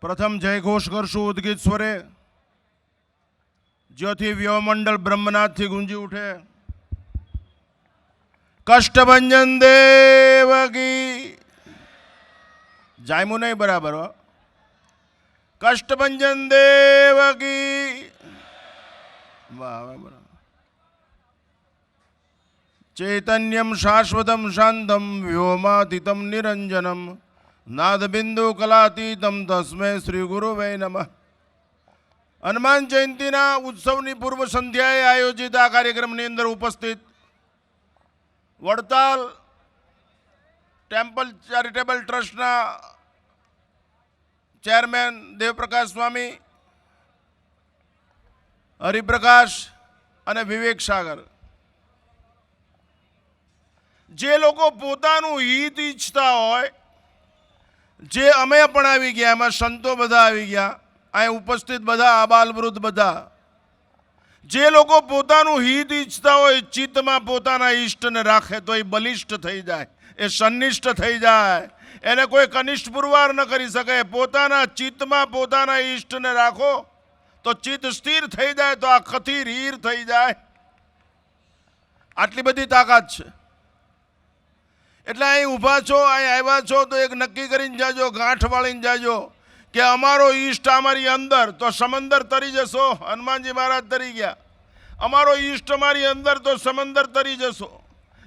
પ્રથમ જયઘોષ કરશું ઉદગીત સ્વરે જ્યોથી વ્યવમંડળ બ્રહ્મનાથથી ગુંજી ઉઠે. કષ્ટભંજન દેવકી જાયમું નહીં બરાબર, હો. કષ્ટભંજન દેવકી ચૈતન્યમ શાશ્વતમ શાંતમ વ્યોમાતીતમ નિરંજનમ. નાદબિંદુ કલાતીતમ તસ્મે શ્રી ગુરુવે નમઃ હનુમાન જયંતિના ઉત્સવની પૂર્વ સંધ્યાએ આયોજિત આ કાર્યક્રમની અંદર ઉપસ્થિત વડતાલ ટેમ્પલ ચેરિટેબલ ટ્રસ્ટના ચેરમેન દેવપ્રકાશ સ્વામી હરિપ્રકાશ અને વિવેક સાગર જે લોકો પોતાનું હિત ઈચ્છતા હોય જે અમે પણ આવી ગયા, એમાં સંતો બધા આવી ગયા, અહીં ઉપસ્થિત બધા આબાલ વૃદ્ધ બધા. જે લોકો પોતાનું હિત ઈચ્છતા હોય, ચિત્તમાં પોતાના ઈષ્ટને રાખે, તો એ બલિષ્ઠ થઈ જાય, એ સન્નિષ્ઠ થઈ જાય. એને કોઈ કનિષ્ઠ પુરવાર ન કરી શકે. પોતાના ચિત્તમાં પોતાના ઈષ્ટને રાખો, તો ચિત્ત સ્થિર થઈ જાય, તો આ કથિર હીર થઈ જાય. આટલી બધી તાકાત છે. એટલે અહીં ઊભા છો, અહીં આવ્યા છો, તો એક નક્કી કરીને જાજો, ગાંઠ વાળીને જાજો કે અમારો ઈષ્ટ અમારી અંદર, તો સમંદર તરી જશો. હનુમાનજી મહારાજ તરી ગયા. અમારો ઈષ્ટ અમારી અંદર, તો સમંદર તરી જશો.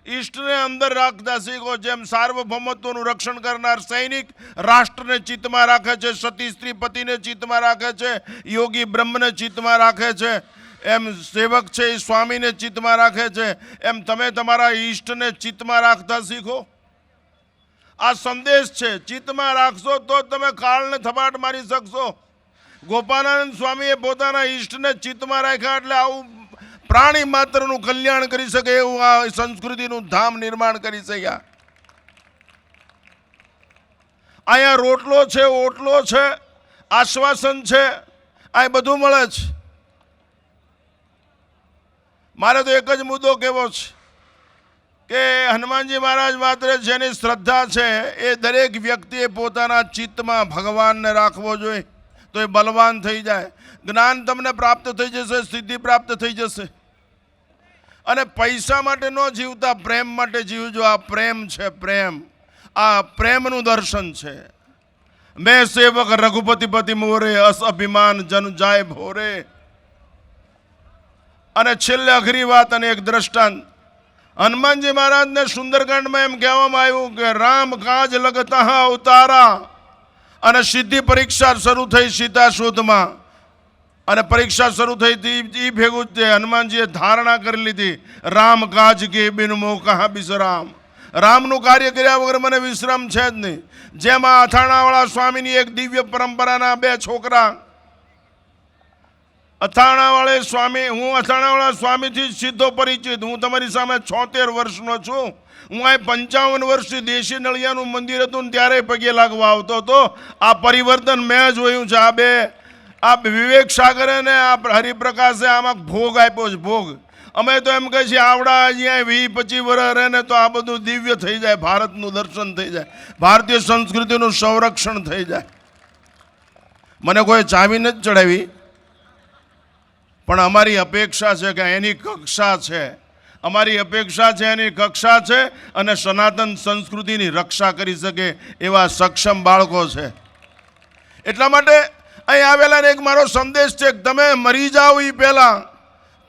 ઈષ્ટને અંદર રાખતા શીખો, જેમ સાર્વભૌમત્વનું રક્ષણ કરનાર સૈનિક રાષ્ટ્રને ચિત્તમાં રાખે છે, સતી સ્ત્રી પતિને ચિત્તમાં રાખે છે, યોગી બ્રહ્મને ચિત્તમાં રાખે છે એમ સેવક છે એ સ્વામીને ચિત્તમાં રાખે છે. એમ તમે તમારા ઈષ્ટને ચિત્તમાં રાખતા શીખો. આ સંદેશ છે, ચિત્તમાં રાખશો તો તમે કાળને થપાટ મારી શકશો. ગોપાનાનંદ સ્વામીએ પોતાના ઈષ્ટને ચિત્તમાં રાખ્યા એટલે આવું પ્રાણી માત્રનું કલ્યાણ કરી શકે એવું આ સંસ્કૃતિનું ધામ નિર્માણ કરી શક્યા. અહીંયા રોટલો છે, ઓટલો છે, આશ્વાસન છે, આ બધું મળે છે મારે તો એક જ મુદ્દો કહેવો છે કે હનુમાનજી મહારાજ માત્ર જેની શ્રદ્ધા છે, એ દરેક વ્યક્તિએ પોતાના ચિત્તમાં ભગવાનને રાખવો જોઈએ. તો એ બલવાન થઈ જાય. જ્ઞાન તમને પ્રાપ્ત થઈ જશે, સિદ્ધિ પ્રાપ્ત થઈ જશે. અને પૈસા માટે ન જીવતા, પ્રેમ માટે જીવજો. આ પ્રેમ છે પ્રેમ. આ પ્રેમનું દર્શન છે. મેં સેવક રઘુપતિપતિ મોરે, અસ અભિમાન જન જાય ભોરે. અને છેલ્લે અઘરી વાત અને એક દ્રષ્ટાંત. હનુમાનજી મહારાજને સુંદરકાંડમાં એમ કહેવામાં આવ્યું કે, રામ કાજ લગતા અવતારા. અને સિદ્ધિ પરીક્ષા શરૂ થઈ સીતા શોધમાં. અને પરીક્ષા શરૂ થઈ હતી એ ભેગું જ તે હનુમાનજીએ ધારણા કરી લીધી, રામ કાજ કે બિન મો કહા વિશ્રામ રામનું કાર્ય કર્યા વગર મને વિશ્રામ છે જ નહીં. જેમાં અથાણાવાળા સ્વામીની એક દિવ્ય પરંપરાના બે છોકરા અથાણાવાળે સ્વામી, હું અથાણાવાળા સ્વામીથી સીધો પરિચિત. હું તમારી સામે છોતેર વર્ષનો છું. હું આ પંચાવન વર્ષથી દેશી નળિયાનું મંદિર હતું ને ત્યારે પગે લાગવા આવતો હતો. આ પરિવર્તન મેં જોયું છે. આ બે, આ વિવેક સાગરે ને આ હરિપ્રકાશે આમાં ભોગ આપ્યો છે, ભોગ. અમે તો એમ કહીએ છીએ, આવડા અહીંયા વી પચીસ વર્ષ રહે ને તો આ બધું દિવ્ય થઈ જાય, ભારતનું દર્શન થઈ જાય, ભારતીય સંસ્કૃતિનું સંરક્ષણ થઈ જાય. મને કોઈ ચાવી નથી ચડાવી. પણ અમારી અપેક્ષા છે કે એની કક્ષા છે. અમારી અપેક્ષા છે એની કક્ષા છે અને સનાતન સંસ્કૃતિની રક્ષા કરી શકે એવા સક્ષમ બાળકો છે. એટલા માટે અહીં આવેલા એક મારો સંદેશ છે કે તમે મરી જાઓ એ પહેલાં.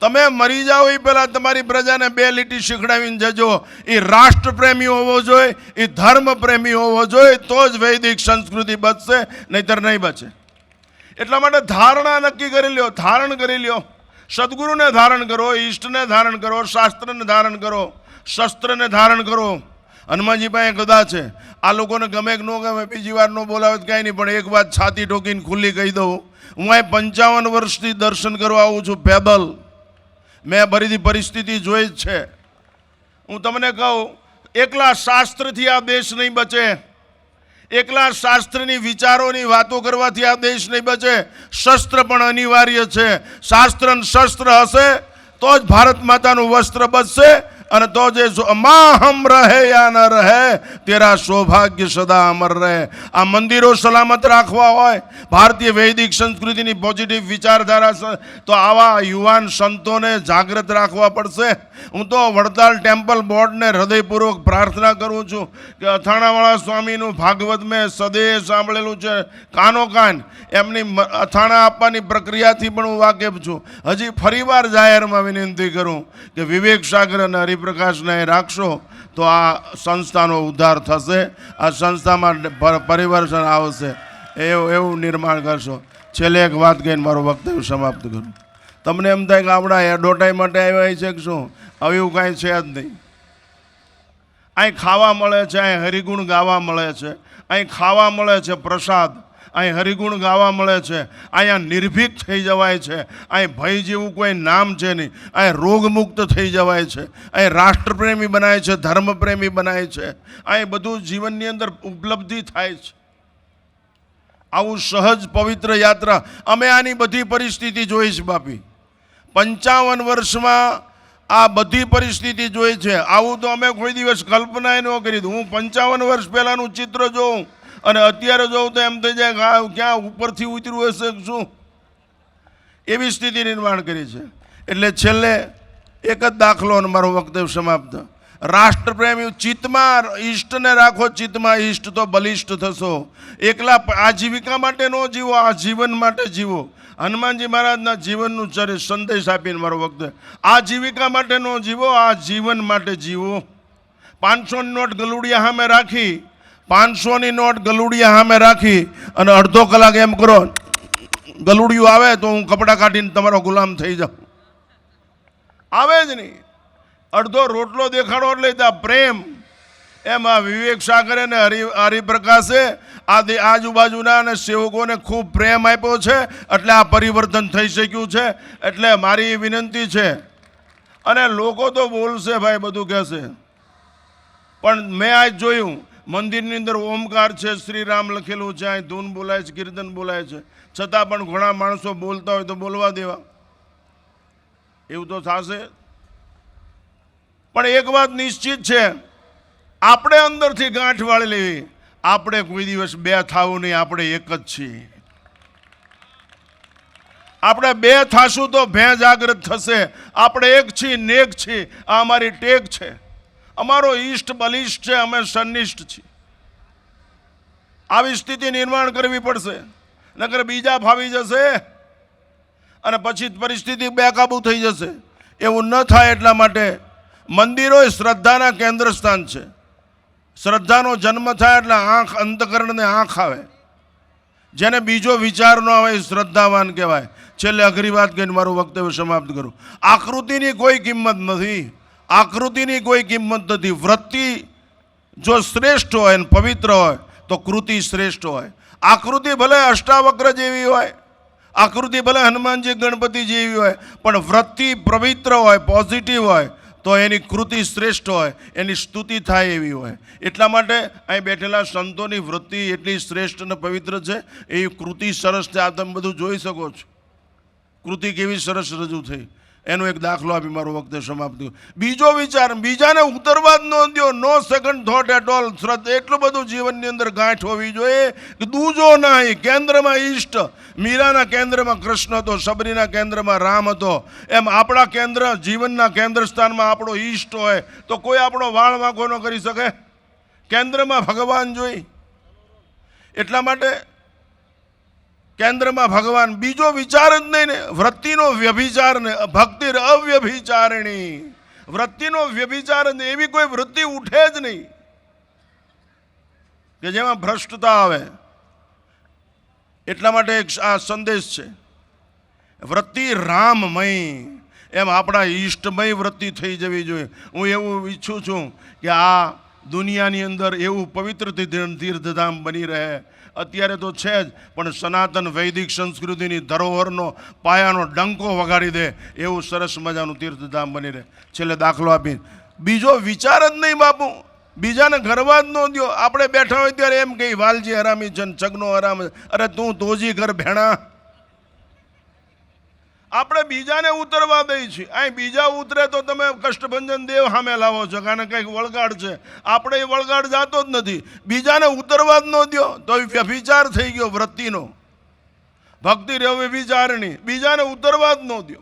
તમે મરી જાઓ એ પહેલાં તમારી પ્રજાને બે લીટી શીખડાવીને જજો. એ રાષ્ટ્રપ્રેમી હોવો જોઈએ એ ધર્મ પ્રેમી હોવો જોઈએ, તો જ વૈદિક સંસ્કૃતિ બચશે, નહીતર નહીં બચે. એટલા માટે ધારણા નક્કી કરી લ્યો, ધારણ કરી લ્યો. સદગુરુને ધારણ કરો, ઈષ્ટને ધારણ કરો, શાસ્ત્રને ધારણ કરો, શસ્ત્રને ધારણ કરો. હનુમાનજી પાસે છે, આ લોકોને ગમે કે ન ગમે, બીજી વાર ન બોલાવે તો કાંઈ નહીં, પણ એક વાત છાતી ઠોકીને ખુલ્લી કહી દઉં. હું અહીં પંચાવન વર્ષથી દર્શન કરવા આવું છું પેદલ મેં બધી પરિસ્થિતિ જોઈ જ છે. હું તમને કહું, એકલા શાસ્ત્રથી આ દેશ નહીં બચે. એકલા શાસ્ત્રની વિચારોની વાતો કરવાથી આ દેશ નહીં બચે. શસ્ત્ર પણ અનિવાર્ય છે. શાસ્ત્ર શસ્ત્ર હશે, તો જ ભારત માતાનું વસ્ત્ર બચશે. અને તો જે માં રહે યા ન રહે, તેરા સૌભાગ્ય સદા અમર રહે. આ મંદિરો સલામત રાખવા હોય, ભારતીય વૈદિક સંસ્કૃતિની પોઝિટિવ વિચારધારા તો આવા યુવાન સંતોને જાગૃત રાખવા પડશે. હું તો વડતાલ ટેમ્પલ બોર્ડને હૃદયપૂર્વક પ્રાર્થના કરું છું કે અથાણાવાળા સ્વામીનું ભાગવત મેં સદેહ સાંભળેલું છે. કાનો કાન, એમની અથાણા આપવાની પ્રક્રિયાથી પણ હું વાકેફ છું. હજી ફરીવાર જાહેરમાં વિનંતી કરું કે વિવેક સાગર અને હરિપ્રકાશને રાખશો તો આ સંસ્થાનો ઉદ્ધાર થશે, આ સંસ્થામાં પરિવર્તન આવશે. એવું એવું નિર્માણ કરશો. છેલ્લે એક વાત કહીને મારું વક્તવ્ય સમાપ્ત કરું. તમને એમ થાય કે આપણા એડવર્ટાઈ માટે આવ્યા છે કે શું? આવ્યું કાંઈ છે જ નહીં. અહીં ખાવા મળે છે, અહીં હરિગુણ ગાવા મળે છે. અહીં ખાવા મળે છે પ્રસાદ. અહીં હરિગુણ ગાવા મળે છે. અહીંયા નિર્ભીક થઈ જવાય છે. અહીં ભય જેવું કોઈ નામ છે નહીં. અહીં રોગમુક્ત થઈ જવાય છે. અહીં રાષ્ટ્રપ્રેમી બનાય છે, ધર્મપ્રેમી બનાય છે. અહીં બધું જીવનની અંદર ઉપલબ્ધિ થાય છે. આવું સહજ પવિત્ર યાત્રા અમે આની બધી પરિસ્થિતિ જોઈ છે બાપી. પંચાવન વર્ષમાં આ બધી પરિસ્થિતિ જોઈ છે. આવું તો અમે કોઈ દિવસ કલ્પના ન કરી હું પંચાવન વર્ષ પહેલાંનું ચિત્ર જોઉં. અને અત્યારે જોઉં તો એમ થઈ જાય કે આ ક્યાં ઉપરથી ઉતર્યું હશે શું? એવી સ્થિતિ નિર્માણ કરી છે. એટલે છેલ્લે એક જ દાખલો અને મારો વક્તવ્ય સમાપ્ત. રાષ્ટ્રપ્રેમી ચિત્તમાં ઈષ્ટને રાખો ચિત્તમાં ઈષ્ટ તો બલિષ્ઠ થશો. એકલા આજીવિકા માટે ન જીવો, આ જીવન માટે જીવો. હનુમાનજી મહારાજના જીવનનું ચરિત્ર સંદેશ આપીને મારો વક્તવ્ય, આજીવિકા માટે ન જીવો, આ જીવન માટે જીવો. પાંચસો નોટ ગલુડિયા સામે રાખી પાંચસોની નોટ ગલુડિયા સામે રાખી અને અડધો કલાક એમ કરો, ગલુડિયું આવે તો હું કપડાં કાઢીને તમારો ગુલામ થઈ જાઉં. આવે જ નહીં. અડધો રોટલો દેખાડો એટલે ત્યાં પ્રેમ. એમ આ વિવેક સાગરે અને હરિ, હરિપ્રકાશે આ દે- આજુબાજુના અને સેવકોને ખૂબ પ્રેમ આપ્યો છે. એટલે આ પરિવર્તન થઈ શક્યું છે. એટલે મારી વિનંતી છે. અને લોકો તો બોલશે ભાઈ બધું કહેશે. પણ મેં આજ જોયું મંદિરની અંદર ઓમકાર છે, શ્રીરામ લખેલું છે, અહીં ધૂન બોલાય છે, કીર્તન બોલાય છે. છતાં પણ ઘણા માણસો બોલતા હોય તો બોલવા દેવા. એવું તો થશે. પણ એક વાત નિશ્ચિત છે, આપણે અંદરથી ગાંઠ વાળી લેવી. આપણે કોઈ દિવસ બે થાવું નહીં, આપણે એક જ છીએ. આપણે બે થાશું તો ભે જાગૃત થશે. આપણે એક છીએ, નેક છીએ. આ અમારી ટેક છે. અમારો ઈષ્ટ બલિષ્ઠ છે, અમે સન્નિષ્ઠ છીએ. આવી સ્થિતિ નિર્માણ કરવી પડશે, નકર બીજા ફાવી જશે અને પછી પરિસ્થિતિ બેકાબુ થઈ જશે. એવું ન થાય એટલા માટે મંદિરો એ શ્રદ્ધાના કેન્દ્ર સ્થાન છે. શ્રદ્ધાનો જન્મ થાય એટલે આંખ અંતકરણને આંખ આવે. જેને બીજો વિચાર ન આવે એ શ્રદ્ધાવાન કહેવાય. છેલ્લે અઘરી વાત કહીને મારું વક્તવ્ય સમાપ્ત કરું. આકૃતિની કોઈ કિંમત નથી. આકૃતિની કોઈ કિંમત નથી. વૃત્તિ જો શ્રેષ્ઠ હોય અને પવિત્ર હોય, તો કૃતિ શ્રેષ્ઠ હોય. આકૃતિ ભલે અષ્ટાવક્ર જેવી હોય, આકૃતિ ભલે હનુમાનજી, ગણપતિ જેવી હોય, પણ વૃત્તિ પવિત્ર હોય પોઝિટિવ હોય, તો એની કૃતિ શ્રેષ્ઠ હોય, એની સ્તુતિ થાય એવી હોય. એટલા માટે અહીં બેઠેલા સંતોની વૃત્તિ એટલી શ્રેષ્ઠ અને પવિત્ર છે એ કૃતિ સરસ છે. આ તમે બધું જોઈ શકો છો. કૃતિ કેવી સરસ રજૂ થઈ. એનો એક દાખલો આપી મારું વખતે સમાપ્ત થયું. બીજો વિચાર, બીજાને ઉતરવા જ ન દો no second thought at all શ્રદ્ધ એટલું બધું જીવનની અંદર ગાંઠ હોવી જોઈએ કે દૂજો નહીં, કેન્દ્રમાં ઈષ્ટ. મીરાના કેન્દ્રમાં કૃષ્ણ હતો, સબરીના કેન્દ્રમાં રામ હતો. એમ આપણા કેન્દ્ર, જીવનના કેન્દ્ર સ્થાનમાં આપણો ઈષ્ટ હોય તો કોઈ આપણો વાળ વાંકો ન કરી શકે. કેન્દ્રમાં ભગવાન જોઈ. એટલા માટે કેન્દ્રમાં ભગવાન બીજો વિચાર જ નહીં ને, વૃત્તિનો વ્યભિચાર ને ભક્તિ અવ્યભિચારણી. વૃત્તિનો વ્યભિચાર નહીં એવી કોઈ વૃત્તિ ઉઠે જ નહીં. કે જેમાં ભ્રષ્ટતા આવે. એટલા માટે એક આ સંદેશ છે. વૃત્તિ રામમય. એમ આપણા ઈષ્ટમય વૃત્તિ થઈ જવી જોઈએ. હું એવું ઈચ્છું છું કે આ દુનિયાની અંદર એવું પવિત્ર તીર્થધામ બની રહે. અત્યારે તો છે જ, પણ સનાતન વૈદિક સંસ્કૃતિની ધરોહરનો પાયાનો ડંકો વગાડી દે, એવું સરસ મજાનું તીર્થધામ બની રહે. છેલ્લે દાખલો આપી બીજો વિચાર જ નહીં બાપુ. બીજાને ઘરવા જ ન દો આપણે બેઠા હોય ત્યારે એમ કહી વાલજી હરામી છે ચગનો હરામ અરે તું તોજી ઘર ભેણા. આપણે બીજાને ઉતરવા દઈએ છીએ. અહીં બીજા ઉતરે તો તમે કષ્ટભંજન દેવ સામે લાવો છો, કારણ કંઈક વળગાડ છે. આપણે એ વળગાડ જાતો જ નથી. બીજાને ઉતરવા જ ન દો તો એ વ્યભિચાર થઈ ગયો વૃત્તિનો. ભક્તિ રહ્યો વિચારણી બીજાને ઉતરવા જ ન દો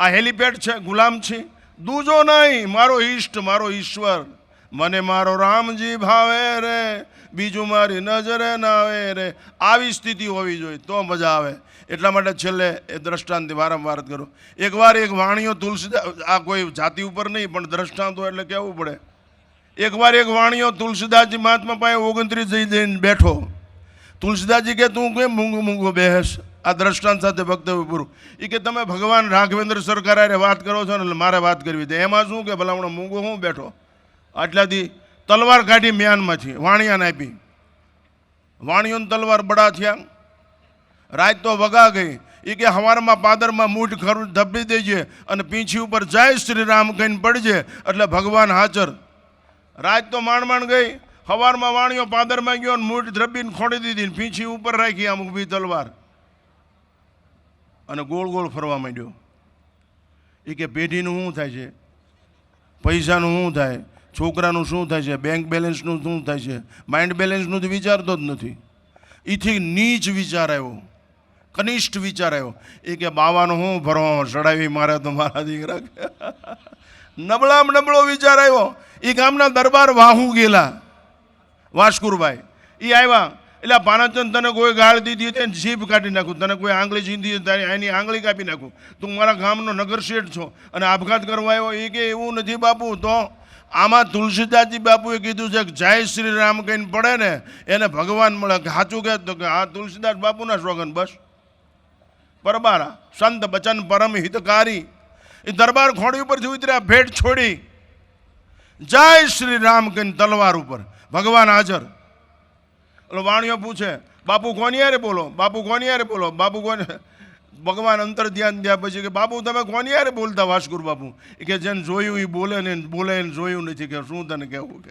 આ હેલિપેડ છે, ગુલામ છે. દૂજો નહીં, મારો ઈષ્ટ, મારો ઈશ્વર. મને મારો રામજી ભાવે રે, બીજું મારી નજરે ના આવે રે. આવી સ્થિતિ હોવી જોઈએ, તો મજા આવે. એટલા માટે છેલ્લે એ દ્રષ્ટાંત વારંવાર કરું. એકવાર એક વાણીઓ તુલસીદાસ આ કોઈ જાતિ ઉપર નહીં, પણ દ્રષ્ટાંતો એટલે કહેવું પડે? એકવાર એક વાણીઓ તુલસીદાસજી મહાત્મા પાસે ઓગણત્રીસ જઈ જઈને બેઠો. તુલસીદાસજી કે, તું કેમ મૂંગો મૂંગો બેસ આ દ્રષ્ટાંત સાથે વક્તવ્ય પૂરું એ કે, તમે ભગવાન રાઘવેન્દ્ર સરકારે વાત કરો છો ને, એટલે મારે વાત કરવી હતી એમાં શું કે ભલા હમણાં મૂંગો હું બેઠો? આટલાથી તલવાર કાઢી મ્યાનમાંથી, વાણિયાને આપી. વાણિયોને તલવાર બડા થયા. રાત તો વગા ગઈ. એ કે હવારમાં પાદરમાં મૂઠ ખરું ધબી દેજે અને પીંછી ઉપર જય શ્રી રામ કહીને પડજે. એટલે ભગવાન હાજર. રાત તો માંડ માંડ ગઈ. હવારમાં વાણિયો પાદરમાં ગયો અને મૂઠ ધ્રબીને ખોડી દીધી પીંછી ઉપર રાખી આમ ઊભી તલવાર. અને ગોળ ગોળ ફરવા માંડ્યો. એ કે પેઢીનું શું થાય છે? પૈસાનું શું થાય? છોકરાનું શું થાય છે? બેંક બેલેન્સનું શું થાય છે? માઇન્ડ બેલેન્સનું તો વિચારતો જ નથી. એથી નીચ વિચાર આવ્યો. કનિષ્ઠ વિચાર આવ્યો. એ કે, બાવાનો હું ભરો, ચડાવી મારે તો મારા દીકરા નબળામાં નબળો વિચાર આવ્યો. એ ગામના દરબાર વાહુ ગયેલા. વાસ્કુરભાઈ એ આવ્યા. એટલે ભાનાચંદ તને કોઈ ગાળ દીધી તેને જીભ કાઢી નાખું. તને કોઈ આંગળી જીંદી તારી એની આંગળી કાપી નાખું. તું મારા ગામનો નગર શેઠ છો. અને આપઘાત કરવા આવ્યો. એ કે, એવું નથી બાપુ, તો આમાં તુલસીદાસજી બાપુએ કીધું છે કે, જય શ્રી રામ કહીને પડે ને, એને ભગવાન મળે. સાચું કહે તો કે આ તુલસીદાસ બાપુના સ્લોગન બસ. પરબારા સંત બચન પરમ હિતકારી. એ દરબાર ખોડી ઉપરથી ઉતર્યા ભેટ છોડી, જય શ્રી રામ કહીને તલવાર ઉપર ભગવાન હાજર. એટલે વાણીઓ પૂછે, બાપુ કોની યારે બોલો? બાપુ કોની યારે બોલો? બાપુ કોને? ભગવાન અંતર ધ્યાન થયા પછી કે, બાપુ, તમે કોની યારે બોલતા વાસગુરુ બાપુ? કે, જેને જોયું એ બોલે ને બોલે ને જોયું નથી. કે, શું તને કહેવું? કે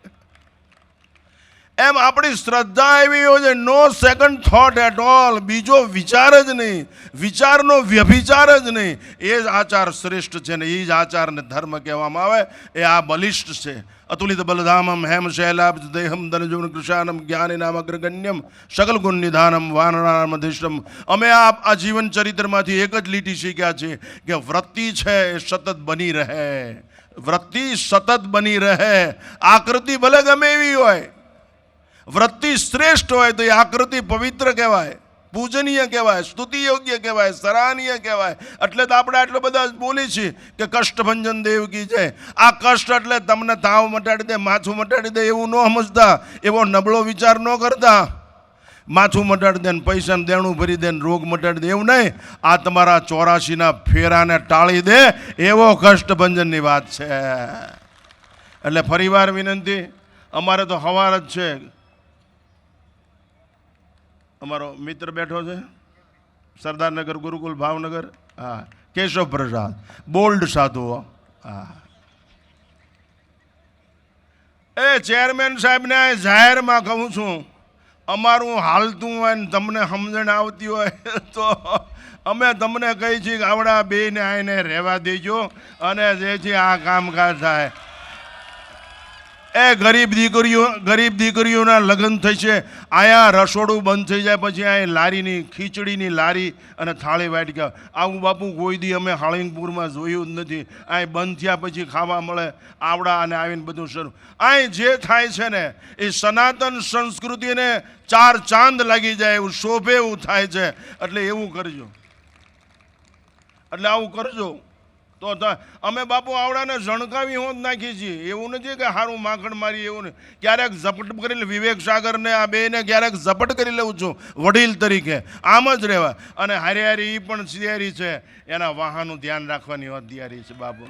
એમ આપણી શ્રદ્ધા એવી હોય છે no second thought at all બીજો વિચાર જ નહીં. વિચારનો વ્યભિચાર જ નહીં. એ જ આચાર શ્રેષ્ઠ છે ને એ જ આચારને ધર્મ કહેવામાં આવે. એ આ બલિષ્ઠ છે. અતુલિત બલધામમ હેમ શૈલાબ દેહમ ધનજુન કૃષાનમ જ્ઞાની નામ અગ્રગણ્યમ સકલ ગુણ નિધાનમ વાનરામધિષ્ટમ અમે આ આ જીવન ચરિત્રમાંથી એક જ લીટી શીખ્યા છે કે વૃત્તિ છે એ સતત બની રહે. વૃત્તિ સતત બની રહે. આકૃતિ ભલે ગમે એવી હોય વૃત્તિ શ્રેષ્ઠ હોય તો એ આકૃતિ પવિત્ર કહેવાય, પૂજનીય કહેવાય સ્તુતિ યોગ્ય કહેવાય, સરાહનીય કહેવાય. એટલે તો આપણે આટલા બધા બોલી છીએ કે કષ્ટભંજન દેવ કી છે આ કષ્ટ એટલે તમને તાવ મટાડી દે, માથું મટાડી દે એવું ન સમજતા, એવો નબળો વિચાર ન કરતા. માથું મટાડી દે પૈસાને દેણું ભરી દે રોગ મટાડી દે, એવું નહીં. આ તમારા ચોરાશીના ફેરાને ટાળી દે, એવો કષ્ટભંજનની વાત છે. એટલે ફરીવાર વિનંતી, અમારે તો હવાર જ છે. અમારો મિત્ર બેઠો છે, સરદારનગર, ગુરુકુલ ભાવનગર, હા, કેશવ પ્રસાદ, બોલ્ડ સાધુ, હા. એ ચેરમેન સાહેબને જાહેરમાં કહું છું, અમારું હાલતું હોય ને તમને સમજણ આવતી હોય તો અમે તમને કહી છીએ કે આવડા બેને આવીને રહેવા દેજો અને જેથી આ કામકાજ થાય. એ ગરીબ દીકરીઓ, ગરીબ દીકરીઓના લગ્ન થશે અહીંયા રસોડું બંધ થઈ જાય પછી અહીંયા લારીની, ખીચડીની લારી અને થાળી વાટકા આવું બાપુ કોઈ દી અમે હાળીંગપુરમાં જોયું જ નથી. અહીં બંધ થયા પછી ખાવા મળે, આવડા અને આવીને બધું શરૂ. અહીં જે થાય છે ને, એ સનાતન સંસ્કૃતિને ચાર ચાંદ લાગી જાય એવું શોભે એવું થાય છે. એટલે એવું કરજો. એટલે આવું કરજો. તો અમે બાપુ આવડાને ઝણકાવી હોત નાખી છીએ. એવું નથી કે હારું માખણ મારી એવું નહીં ક્યારેક ઝપટ કરી વિવેક સાગરને, આ બેને ક્યારેક ઝપટ કરી લઉં છું, વડીલ તરીકે. આમ જ રહેવા. અને હારી હારી એ પણ તૈયારી છે. એના વાહનનું ધ્યાન રાખવાની હોત તૈયારી છે, બાપુ.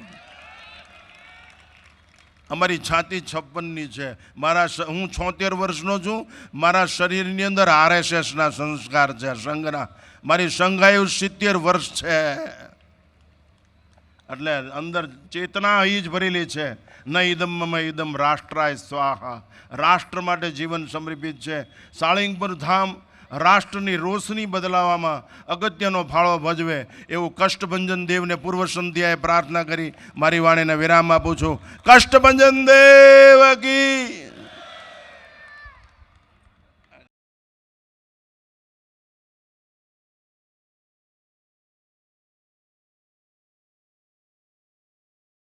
અમારી છાતી છપ્પનની છે. મારા હું છોતેર વર્ષનો છું. મારા શરીરની અંદર આરએસએસના સંસ્કાર છે સંઘના મારી સંઘાયુ સિત્તેર વર્ષ છે. એટલે અંદર ચેતના અહીં જ ભરેલી છે. ન ઇદમ મમ ઇદમ રાષ્ટ્રાય સ્વાહા. રાષ્ટ્ર માટે જીવન સમર્પિત છે. સાળિંગપુર ધામ રાષ્ટ્રની રોશની બદલાવામાં અગત્યનો ફાળો ભજવે એવું કષ્ટભંજન દેવને પૂર્વ સંધ્યાએ પ્રાર્થના કરી. મારી વાણીને વિરામ આપું છું. કષ્ટભંજન દેવ કી